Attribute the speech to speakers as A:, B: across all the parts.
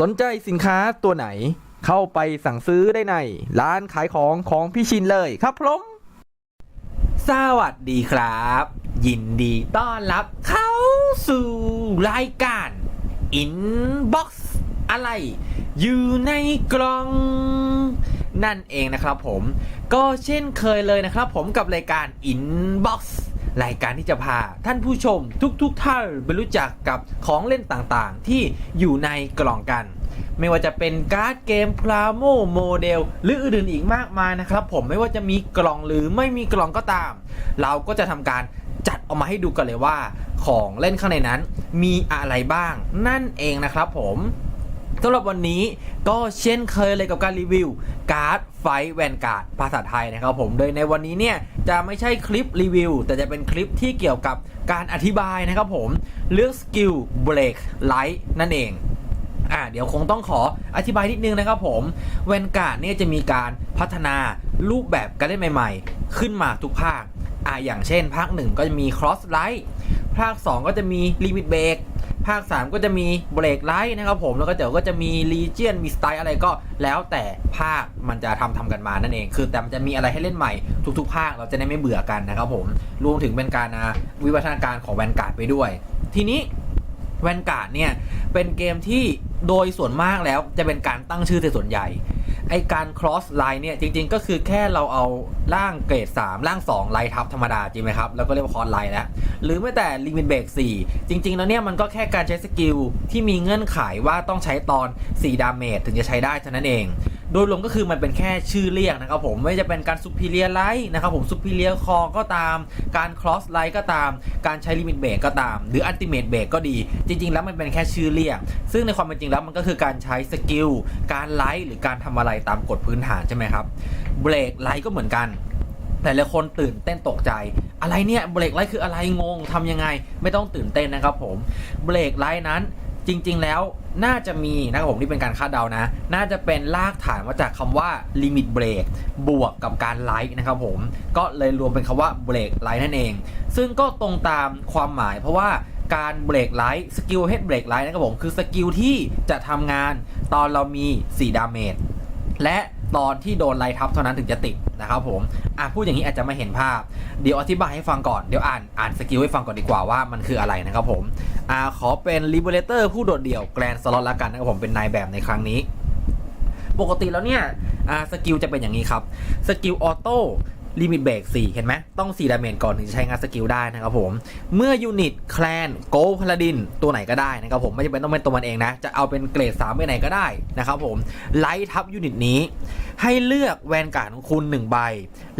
A: สนใจสินค้าตัวไหน เข้าไปสั่งซื้อได้ใน ร้านขายของของพี่ชินเลยครับผมสวัสดีครับ ยินดีต้อนรับเข้าสู่รายการ Inbox อะไร อยู่ในกล่อง นั่นเองนะครับผม ก็เช่นเคยเลยนะครับผมกับรายการ Inbox รายการที่จะพาท่านผู้ชมทุกๆทท่านไปรู้จักกับของเล่นต่างๆ ที่อยู่ในกล่องกัน ไม่ว่าจะเป็นการ์ดเกมพลาโมโมเดลหรืออื่นๆอีกมากมายนะครับ ผมไม่ว่าจะมีกล่องหรือไม่มีกล่องก็ตาม เราก็จะทำการจัดออกมาให้ดูกันเลยว่า ของเล่นข้างในนั้นมีอะไรบ้างนั่นเองนะครับผม สำหรับวันนี้ก็เช่นเคยเลยกับการรีวิว การ์ดไฟแวนการ์ดภาษาไทยนะครับผมโดยในวันนี้เนี่ยจะไม่ใช่คลิปรีวิว แต่จะเป็นคลิปที่เกี่ยวกับการอธิบายนะครับผมเรื่องสกิลเบรกไลท์นั่นเองอ่าเดี๋ยวคงต้องขออธิบายนิดนึงนะครับผมแวนการ์ดเนี่ยจะมีการพัฒนารูปแบบการเล่นใหม่ ๆ ขึ้นมาทุกภาคอ่าอย่างเช่น ภาค 1 ก็จะมี cross light ภาค 2 ก็จะมี limit break ภาค 3 ก็จะมีเบรกไลท์นะครับผมแล้วก็เดี๋ยวก็จะมีลีเจียนมีสไตล์อะไรก็แล้วแต่ภาคมันจะทำทำกันมานั่นเอง คือแต่มันจะมีอะไรให้เล่นใหม่ทุกๆ ภาคเราจะได้ไม่เบื่อกันนะครับผมรวมถึงเป็นการวิวัฒนาการของแวนการ์ดไปด้วย ทีนี้แวนการ์ดเนี่ยเป็นเกมที่โดยส่วนมากแล้วจะเป็นการตั้งชื่อในส่วนใหญ่ ไอการ cross line เนี่ยจริง ๆ ก็คือแค่เราเอาร่างเกรด 3 ร่าง 2 ไลท์ทับธรรมดาจริงไหมครับ แล้วก็เรียกว่า cross line แล้วหรือแม้แต่ limit break 4 จริง ๆ แล้วเนี่ยมันก็แค่การใช้สกิลที่มีเงื่อนไขว่าต้องใช้ตอน 4 ดาเมจถึงจะใช้ได้เท่านั้นเอง โดยรวมก็คือมันเป็นแค่ชื่อเรียกนะครับผมไม่จะเป็นการ superior light นะครับผม superior core ก็ตาม การ cross light ก็ตาม การใช้ limit break ก็ตาม หรือ ultimate break ก็ดี จริง ๆ แล้วมันเป็นแค่ชื่อเรียก ซึ่งในความเป็นจริงแล้วมันก็คือการใช้สกิลการไลท์หรือการทำอะไรตามกฎพื้นฐานใช่ไหมครับเบรกไลท์ก็เหมือนกันแต่ละคนตื่นเต้นตกใจ อะไรเนี่ยเบรกไลท์คืออะไรงงทำยังไง ไม่ต้องตื่นเต้นนะครับผมเบรกไลท์นั้น จริง ๆ แล้วน่าจะมีนะครับผมนี่เป็นการคาดเดานะ น่าจะเป็นรากฐานมาจากคำว่า limit break บวกกับการไลท์นะครับผม ก็เลยรวมเป็นคำว่าเบรกไลท์นั่นเอง ซึ่งก็ตรงตามความหมายเพราะว่าการเบรกไลท์สกิลเฮดเบรกไลท์นะครับผม คือสกิลที่จะทำงานตอนเรามี 4 ดาเมจและ ตอนที่โดนไล่ทับเท่านั้นถึงจะติดนะครับผมอะพูดอย่างนี้อาจจะไม่เห็นภาพ เดี๋ยวอธิบายให้ฟังก่อน เดี๋ยวอ่านอ่านสกิลให้ฟังก่อนดีกว่าว่ามันคืออะไรนะครับผมอ่าขอเป็น Liberator ผู้โดดเดี่ยวแกรนสล็อตละกันนะครับผมเป็นนายแบบในครั้งนี้ ปกติแล้วเนี่ยอ่าสกิลจะเป็นอย่างนี้ครับ สกิลออโต้ ลิมิตเบรก4เห็นไหมต้อง4ดาเมจก่อนถึงจะใช้งานสกิลได้นะครับผม เมื่อยูนิตแคลนโกลพาลาดินตัวไหนก็ได้นะครับผมไม่จำเป็นต้องเป็นตัวมันเองนะ จะเอาเป็นเกรด3ไปไหนก็ได้นะครับผมไลท์ทับยูนิตนี้ ให้เลือกแวนการ์ดของคุณ 1 ใบ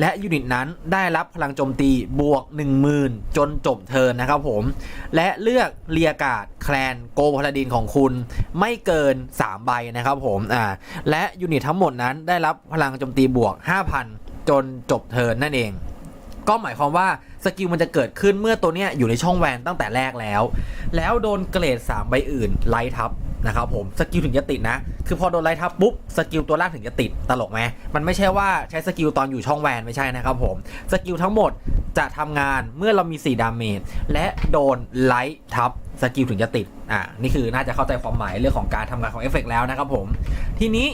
A: และยูนิตนั้นได้รับพลังโจมตีบวก 10,000 จนจบเทิร์นนะครับผม และเลือกเรียการ์ดแคลนโกพาลาดินของคุณไม่เกิน 3 ใบนะครับผมอ่าและยูนิตทั้งหมดนั้นได้รับพลังโจมตีบวก 5,000 จนจบเทิร์นนั่นเอง ก็หมายความว่าสกิลมันจะเกิดขึ้นเมื่อตัวเนี้ยอยู่ในช่องแวนตั้งแต่แรกแล้ว แล้วโดนเกรด 3 ใบอื่นไล่ทับนะครับผมสกิลถึงจะติดนะ คือพอโดนไล่ทับปุ๊บสกิลตัวแรกถึงจะติดตลกไหมมันไม่ใช่ว่าใช้สกิลตอนอยู่ช่องแวนไม่ใช่นะครับผมสกิลทั้งหมดจะทำงานเมื่อเรามี 4 ดาเมจและโดนไล่ทับสกิลถึงจะติดอ่านี่คือน่าจะเข้าใจความหมายเรื่องของการทำงานของเอฟเฟกแล้วนะครับผมทีนี้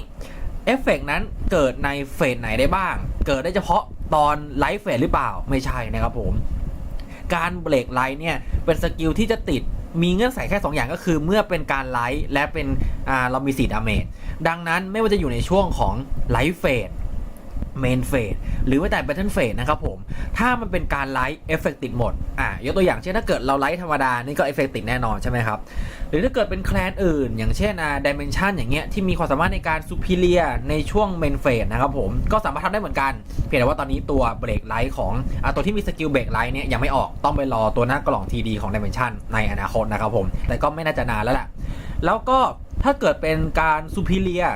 A: เอฟเฟกต์นั้นเกิดในเฟสไหนได้บ้าง เกิดได้เฉพาะตอนไลฟ์เฟสหรือเปล่าไม่ใช่นะครับผม การเบรกไลท์เนี่ยเป็นสกิลที่จะติดมีเงื่อนไขแค่ 2 อย่างก็คือ เมื่อเป็นการไลท์และเป็นเรามีสีดาเมจดังนั้นไม่ว่าจะอยู่ในช่วงของไลฟ์เฟส เมนเฟสหรือว่าแต่ Battle Phase นะครับผม ถ้ามันเป็นการไลท์เอฟเฟกติดหมดอะยกตัวอย่างเช่นถ้าเกิดเราไลท์ธรรมดา นี่ก็เอฟเฟกติดแน่นอนใช่ไหมครับ หรือถ้าเกิดเป็นแคลนอื่น อย่างเช่นอ่าดิเมนชันอย่างเงี้ยที่มีความสามารถในการซูพิเลียในช่วงเมนเฟสนะครับผมก็สามารถทำได้เหมือนกัน เพียงแต่ว่าตอนนี้ตัวเบรกไลท์ของอ่าตัวที่มีสกิลเบรกไลท์เนี่ยยังไม่ออกต้องไปรอตัวหน้ากล่องทีดีของดิเมนชันในอนาคตนะครับผมแต่ก็ไม่น่าจะนานแล้วแหละแล้วก็ถ้าเกิดเป็นการซูพิเลีย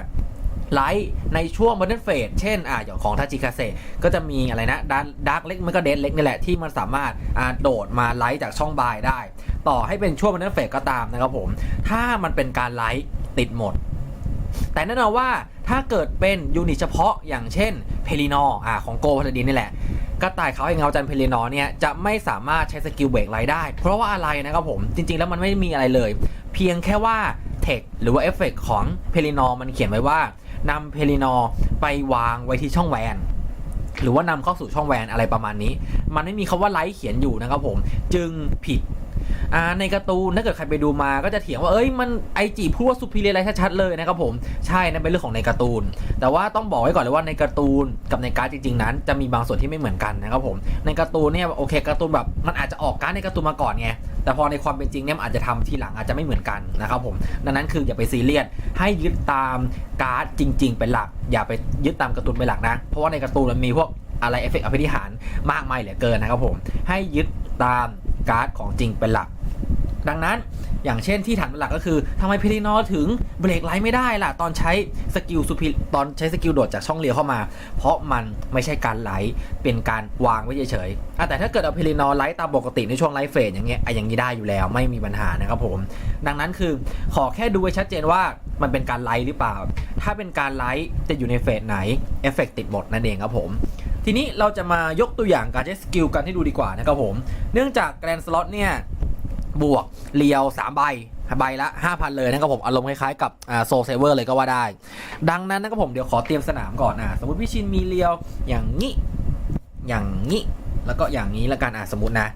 A: ไลท์ในช่วงบันเทิลเฟสเช่นอ่าอย่างของทาจิคาเซก็จะมีอะไรนะดาร์ดาร์กเล็กมันก็เดนเล็กนี่แหละที่มันสามารถอ่าโดดมาไลท์จากช่องบายได้ ต่อให้เป็นช่วงบันเทิลเฟสก็ตามนะครับผม ถ้ามันเป็นการไลท์ติดหมด แต่แน่นอนว่าถ้าเกิดเป็นยูนิตเฉพาะอย่างเช่นเพลินออ่าของโกพาลาดินนี่แหละกระต่ายเขาวให้เงาจันเพลินอเนี่ยจะไม่สามารถใช้สกิลเบรกไลท์ได้ เพราะว่าอะไรนะครับผม จริง ๆ แล้วมันไม่มีอะไรเลย เพียงแค่ว่าเทคหรือว่าเอฟเฟกของเพลินอมันเขียนไว้ว่า นำเพลินอไปวางไว้ที่ช่องแวนหรือว่านำเข้าสู่ช่องแวนอะไรประมาณนี้ มันไม่มีคาว่าไลท์เขียนอยู่นะครับผม จึงผิด ในการ์ตูนถ้าเกิดใครไปดูมาก็จะเถียงว่า เอ้ย มันไอจีพูดว่าสุพีเรียอะไรชัดๆเลยนะครับผม ใช่นั่นเป็นเรื่องของในการ์ตูน แต่ว่าต้องบอกไว้ก่อนเลยว่าในการ์ตูนกับในการ์ดจริงๆ นั้น จะมีบางส่วนที่ไม่เหมือนกันนะครับผม ในการ์ตูนเนี่ยโอเคการ์ตูนแบบมันอาจจะออกการ์ดในการ์ตูนมาก่อนไง แต่พอในความเป็นจริงเนี่ยอาจจะทำทีหลังอาจจะไม่เหมือนกันนะครับผมดังนั้นคืออย่าไปซีเรียสให้ยึดตามการ์ดจริง ๆ เป็นหลัก อย่าไปยึดตามการ์ตูนเป็นหลักนะ เพราะว่าในการ์ตูนมันมีพวกอะไรเอฟเฟกต์อภิธิหารมากมายเหลือเกินนะครับผมให้ยึดตามการ์ดของจริงเป็นหลัก ดังนั้น อย่างเช่นที่ฐานหลักก็คือทำไมเพลินอถึงเบรกไลท์ไม่ได้ล่ะ ตอนใช้สกิลซูพิตอนใช้สกิลโดดจากช่องเลียวเข้ามา เพราะมันไม่ใช่การไลท์เป็นการวางไว้เฉยๆแต่ถ้าเกิดเอาเพลินอไลท์ตามปกติในช่วงไลท์เฟสอย่างเงี้ยอะอย่างนี้ได้อยู่แล้วไม่มีปัญหานะครับผม ดังนั้นคือขอแค่ดูให้ชัดเจนว่ามันเป็นการไลท์หรือเปล่า ถ้าเป็นการไลท์จะอยู่ในเฟสไหนเอฟเฟกติดหมดนั่นเองครับผมทีนี้เราจะมายกตัวอย่างการใช้สกิลกันให้ดูดีกว่านะครับผม เนื่องจากแกรนสล็อตเนี่ย บวกเลียว3ใบใบละ 5,000 เลยนะครับผมอารมณ์คล้ายๆกับโซเซเวอร์เลยก็ว่าได้ ดังนั้นนะครับผมเดี๋ยวขอเตรียมสนามก่อนอะสมมติพี่ชินมีเลียวอย่างนี้ อย่างนี้ แล้วก็อย่างนี้ละกันอะสมมตินะ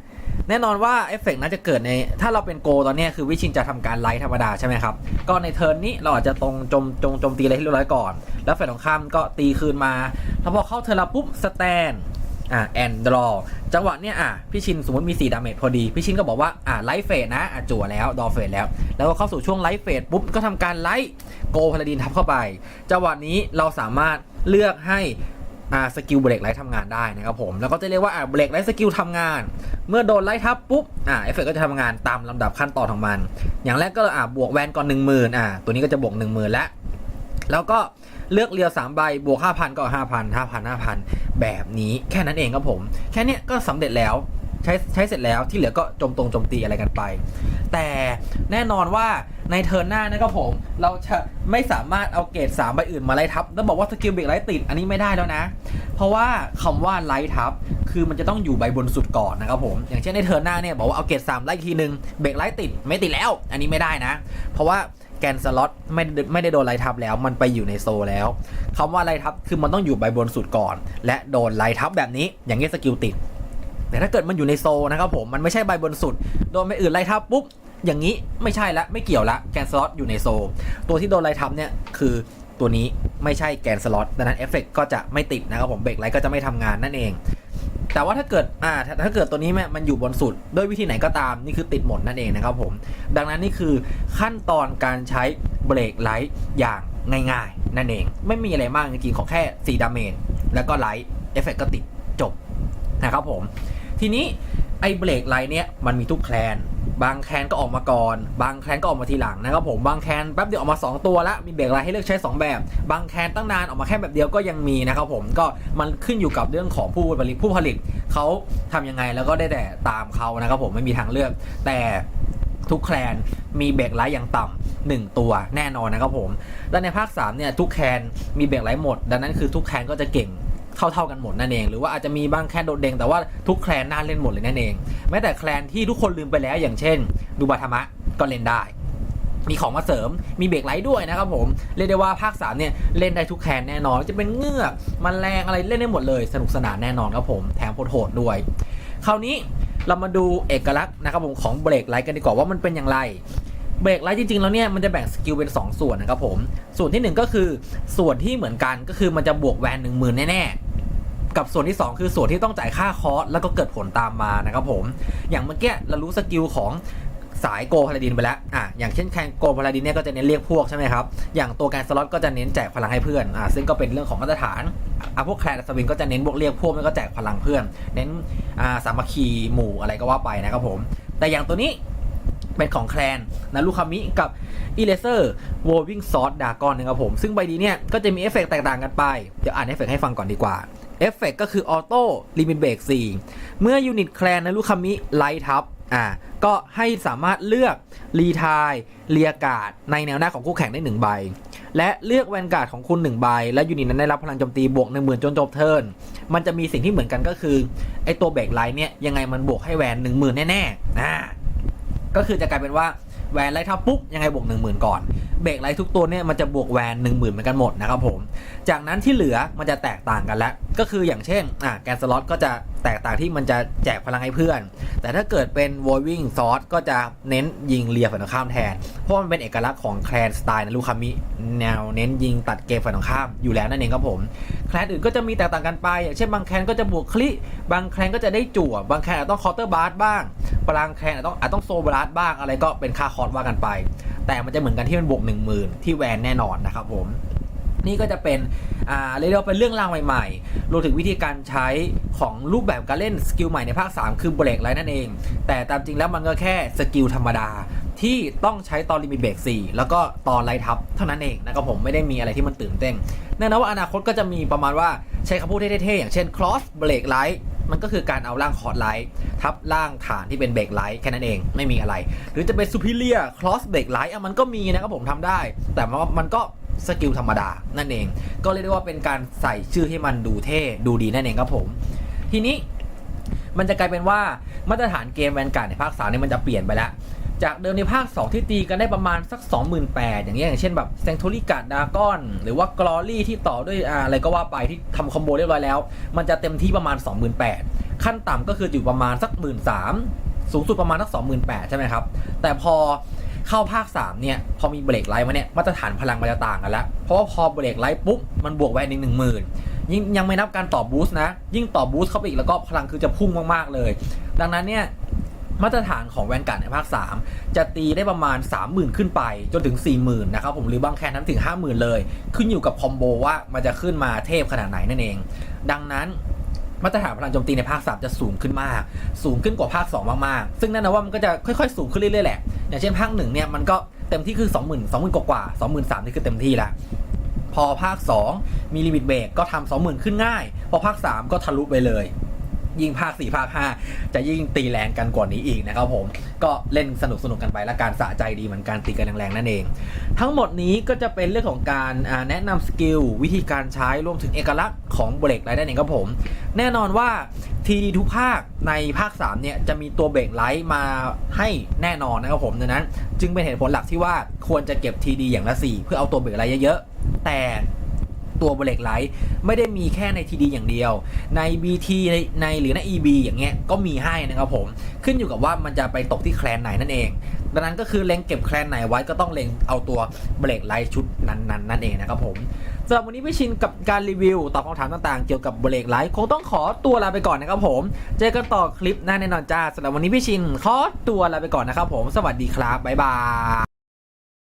A: แน่นอนว่าเอฟเฟกต์น่าจะเกิดใน ถ้าเราเป็นโกตอนนี้คือวิชินจะทำการไลท์ธรรมดาใช่ไหมครับ ก็ในเทิร์นนี้เราอาจจะตรงจมจงโจมตีอะไรให้เรียบร้อยก่อน แล้วฝ่ายตรงข้ามก็ตีคืนมาแล้วพอเข้าเทิร์นละปุ๊บสแตน อ่าแอนดรอจังหวะเนี้ยอะพี่ชินสมมติมี 4 ดาเมจพอดี พี่ชินก็บอกว่าอ่าไลท์เฟสนะอะจั่วแล้วดอเฟสแล้ว แล้วก็เข้าสู่ช่วงไลท์เฟสปุ๊บก็ทำการไลท์โกพลาดินทับเข้าไป จังหวะนี้เราสามารถเลือกให้อ่าสกิลเบรกไลท์ทำงานได้นะครับผม แล้วก็จะเรียกว่าอ่าเบรกไลท์สกิลทำงาน เมื่อโดนไลท์ทับปุ๊บอ่าเอฟเฟกก็จะทำงานตามลำดับขั้นตอนของมัน อย่างแรกก็อ่าบวกแวนก่อน1 0,000อ่าตัวนี้ก็จะบวก1 0,000แล้ว แล้วก็เลือกเรียว3ใบบวก 5,000 ก็ 5,000 5,000 5,000 แบบนี้แค่นั้นเองครับผม แค่นี้ก็สำเร็จแล้วใช้ใช้เสร็จแล้วที่เหลือก็จมตรงจมตีอะไรกันไป แต่แน่นอนว่าในเทิร์นหน้านะครับผม เราจะไม่สามารถเอาเกรด3ใบอื่นมาไล่ทับ แล้วบอกว่าสกิลเบรกไล่ติดอันนี้ไม่ได้แล้วนะ เพราะว่าคำว่าไล่ทับ คือมันจะต้องอยู่ใบบนสุดก่อนนะครับผม อย่างเช่นในเทิร์นหน้าเนี่ยบอกว่าเอาเกรด3ไล่อีกทีนึงเบรกไล่ติดไม่ติดแล้ว อันนี้ไม่ได้นะ เพราะว่า แกนสล็อตไม่ได้ไม่ได้โดนไล่ทับแล้ว มันไปอยู่ในโซแล้วคำว่าไล่ทับคือมันต้องอยู่ใบบนสุดก่อน และโดนไล่ทับแบบนี้อย่างนี้สกิลติดแต่ถ้าเกิดมันอยู่ในโซนะครับผมมันไม่ใช่ใบบนสุด โดนไปอื่นไล่ทับปุ๊บอย่างนี้ไม่ใช่ละไม่เกี่ยวละแกนสล็อตอยู่ในโซ ตัวที่โดนไล่ทับเนี่ยคือตัวนี้ไม่ใช่แกนสล็อตดังนั้นเอฟเฟกก็จะไม่ติดนะครับผมเบรกไลท์ก็จะไม่ทำงานนั่นเอง แต่ว่าถ้าเกิดอ่าถ้าเกิดตัวนี้มันอยู่บนสุด ด้วยวิธีไหนก็ตามนี่คือติดหมดนั่นเองนะครับผม ดังนั้นนี่คือขั้นตอนการใช้เบรกไลท์อย่างง่ายๆ นั่นเอง ไม่มีอะไรมากจริงๆ ขอแค่4ดาเมจแล้วก็ไลท์เอฟเฟกก็ติดจบนะครับผม ทีนี้ไอ้เบรกไลท์เนี้ยมันมีทุกแคลน บางแคนก็ออกมาก่อน บางแคนก็ออกมาทีหลังนะครับผมบางแคนแป๊บเดียวออกมา 2 ตัวแล้วมีเบรกไลท์ให้เลือกใช้ 2 แบบ บางแคนตั้งนานออกมาแค่แบบเดียวก็ยังมีนะครับผมก็มันขึ้นอยู่กับเรื่องของผู้ผลิตผู้ผลิตเขาทำยังไงแล้วก็ได้แต่ตามเขานะครับผมไม่มีทางเลือก แต่ทุกแคลนมีเบรกไลท์อย่างต่ำหนึ่งตัวแน่นอนนะครับผม และในภาค 3 เนี่ย ทุกแคนมีเบรกไลท์หมด ดังนั้นคือทุกแคนก็จะเก่ง เท่าๆกันหมดนั่นเอง หรือว่าอาจจะมีบางแคลนโดดเด่งแต่ว่าทุกแคลนน่าเล่นหมดเลยนั่นเอง แม้แต่แคลนที่ทุกคนลืมไปแล้วอย่างเช่น ดูบาธามะก็เล่นได้ มีของมาเสริมมีเบรกไลท์ด้วยนะครับผม เรียกได้ว่าภาค3เนี่ยเล่นได้ทุกแคนแน่นอน จะเป็นเงือกมันแรงอะไรเล่นได้หมดเลยสนุกสนานแน่นอนครับผมแถมโหดด้วย คราวนี้เรามาดูเอกลักษณ์นะครับผมของเบรกไลท์กันดีกว่าว่ามันเป็นอย่างไร เบรกไลท์จริงๆแล้วเนี่ยมันจะแบ่งสกิลเป็น 2 ส่วนนะครับผม ส่วนทีหนึ่1 ก็คือส่วนที่เหมือนกันก็คือมันจะบวกแวนหนึ่งหมื่นแน่ๆ กับส่วนที่ 2 คือส่วนที่ต้องจ่ายค่าคอร์สแล้วก็เกิดผลตามมานะครับผม อย่างเมื่อกี้เรารู้สกิลของสายโกพาลาดินไปแล้ว อะ อย่างเช่นแคนโกพาลาดินเนี่ยก็จะเน้นเรียกพวกใช่ไหมครับ อย่างตัวแกนสล็อตก็จะเน้นแจกพลังให้เพื่อน อะ ซึ่งก็เป็นเรื่องของมาตรฐาน อะ พวกแคลนสวินก็จะเน้นบวกเรียกพวกไม่ก็แจกพลังเพื่อน เน้น อ่า สามัคคีหมู่อะไรก็ว่าไปนะครับผม แต่อย่างตัวนี้ เป็นของแคลนนารุคามิกับอีเลเซอร์โววิ่งซอสดากอนนะครับผม ซึ่งใบนี้เนี่ย ก็จะมีเอฟเฟกต์แตกต่างกันไป เดี๋ยวอ่านเอฟเฟกต์ให้ฟังก่อนดีกว่าเอฟเฟกต์ก็คือออโต้ลิมิตเบรก4เมื่อยูนิตแคลนนารุคามิไลท์ทับอ่าก็ให้สามารถเลือกรีทายเรียกาดในแนวหน้าของคู่แข่งได้หนึ่งใบ และเลือกแวนการ์ดของคุณหนึ่งใบ และยูนิตนั้นได้รับพลังโจมตีบวกหนึ่งหมื่นจนจบเทิร์นมันจะมีสิ่งที่เหมือนกันก็คือไอตัวเบรกไลท์เนี่ยยังไงมันบวกให้แวนหนึ่งหมื่นแน่ๆอ่า ก็คือจะกลายเป็นว่าแวนไล่ทับปุ๊บยังไงบวก 1 0,000 ก่อนเบรกไลท์ทุกตัวเนี่ยมันจะบวกแวน1 0,000 เหมือนกันหมดนะครับผม จากนั้นที่เหลือมันจะแตกต่างกันแล้ว ก็คืออย่างเช่นอะแกนสล็อตก็จะ แตกต่างที่มันจะแจกพลังให้เพื่อน แต่ถ้าเกิดเป็นวอลวิ่งซอสก็จะเน้นยิงเลียฝ่ายตรงข้ามแทน เพราะมันเป็นเอกลักษณ์ของแคลนสไตล์นะลูกคามิแนวเน้นยิงตัดเกมฝ่ายตรงข้ามอยู่แล้วนั่นเองครับผม แคลนอื่นก็จะมีแตกต่างกันไป เช่นบางแคลนก็จะบวกคลิบางแคลนก็จะได้จั่ว บางแคลนอาจต้องคาน์เตอร์บาร์สบ้างบางแคลนอาจต้องอาจต้องโซบาร์สบ้างอะไรก็เป็นค่าคอร์สว่ากันไป แต่มันจะเหมือนกันที่มันบวก1 0,000 ที่แวนแน่นอนนะครับผม นี่ก็จะเป็นอ่าเรียกว่าเป็นเรื่องราวใหม่ๆรวมถึงวิธีการใช้ของรูปแบบการเล่นสกิลใหม่ในภาค 3 คือเบรกไลท์นั่นเอง แต่ตามจริงแล้วมันก็แค่สกิลธรรมดาที่ต้องใช้ตอนลิมิตเบรก4แล้วก็ตอนไลท์ทับเท่านั้นเองนะครับผมไม่ได้มีอะไรที่มันตื่นเต้นแน่นอนว่าอนาคตก็จะมีประมาณว่าใช้คำพูดเท่ๆอย่างเช่น cross break light มันก็คือการเอาร่างคอร์ดไลท์ทับร่างฐานที่เป็นเบรกไลท์แค่นั้นเองไม่มีอะไร หรือจะเป็น superior cross break light อะมันก็มีนะครับผมทำได้ แต่ว่ามันก็ สกิลธรรมดา นั่นเอง ก็เรียกได้ว่าเป็นการใส่ชื่อให้มันดูเท่ดูดีนั่นเองครับผม ทีนี้มันจะกลายเป็นว่ามาตรฐานเกมแวนการ์ดในภาค3เนี่ยมันจะเปลี่ยนไปแล้ว จากเดิมในภาค 2 ที่ตีกันได้ประมาณสัก 28,000อย่างเงี้ยอย่างเช่นแบบแซงโทริการ์ดดากอน หรือว่ากลอรี่ที่ต่อด้วยอ่าอะไรก็ว่าไปที่ทำคอมโบเรียบร้อยแล้ว มันจะเต็มที่ประมาณ 28,000 ขั้นต่ำก็คืออยู่ประมาณสัก 13,000สูงสุดประมาณสัก 28,000 ใช่ไหมครับ แต่พอ เข้าภาค 3 เนี่ย พอมีเบรกไลท์มาเนี่ย มาตรฐานพลังมันจะต่างกันแล้ว เพราะว่าพอเบรกไลท์ปุ๊บ มันบวกแวนอีกหนึ่งหมื่นยิ่งยังไม่นับการต่อบูสต์นะ ยิ่งต่อบูสต์เข้าไปอีกแล้วก็พลังคือจะพุ่งมากๆเลย ดังนั้นเนี่ยมาตรฐานของแวนการ์ดในภาค 3 จะตีได้ประมาณ 30,000 ขึ้นไปจนถึง 40,000 นะครับผมหรือบางแคนนั้นถึง 50,000 เลย ขึ้นอยู่กับคอมโบว่ามันจะขึ้นมาเทพขนาดไหนนั่นเอง ดังนั้น มาตรฐานพลังโจมตีในภาค 3 จะสูงขึ้นมาก สูงขึ้นกว่าภาค 2 มากๆ ซึ่งนั่นนะว่ามันก็จะค่อยๆ สูงขึ้นเรื่อยๆแหละ อย่างเช่นภาค1เนี่ยมันก็เต็มที่คือ 20,000 20,000 กว่าๆ23,000นี่คือเต็มที่ละพอภาค 2 มีลิมิตเบรกก็ทำ20,000 ขึ้นง่าย พอภาค 3 ก็ทะลุไปเลย ยิ่งภาค 4 ภาค 5 จะยิ่งตีแรงกันกว่านี้อีกนะครับผม ก็เล่นสนุกสนุกกันไปและการสะใจดีเหมือนการตีกันแรงๆนั่นเอง ทั้งหมดนี้ก็จะเป็นเรื่องของการแนะนำสกิลวิธีการใช้รวมถึงเอกลักษณ์ของเบรกไลท์นั่นเองครับผม แน่นอนว่าทีดีทุกภาคในภาค 3 เนี่ย จะมีตัวเบรกไลท์มาให้แน่นอนนะครับผมดังนั้น จึงเป็นเหตุผลหลักที่ว่าควรจะเก็บทีดีอย่างละ 4 เพื่อเอาตัวเบรกไลท์เยอะๆ แต่ตัวเบรกไลท์ไม่ได้มีแค่ใน TD อย่างเดียว ใน BT ในในหรือใน EB อย่างเงี้ยก็มีให้นะครับผม ขึ้นอยู่กับว่ามันจะไปตกที่แคลนไหนนั่นเอง ดังนั้นก็คือเล็งเก็บแคลนไหนไว้ก็ต้องเล็งเอาตัวเบรกไลท์ชุดนั้นๆนั่นเองนะครับผมสำหรับวันนี้พี่ชินกับการรีวิวตอบคำถามต่างๆ เกี่ยวกับเบรกไลท์คงต้องขอตัวลาไปก่อนนะครับผม เจอกันต่อคลิปหน้าแน่นอนจ้าสำหรับวันนี้พี่ชินขอตัวลาไปก่อนนะครับผมสวัสดีครับบ๊ายบาย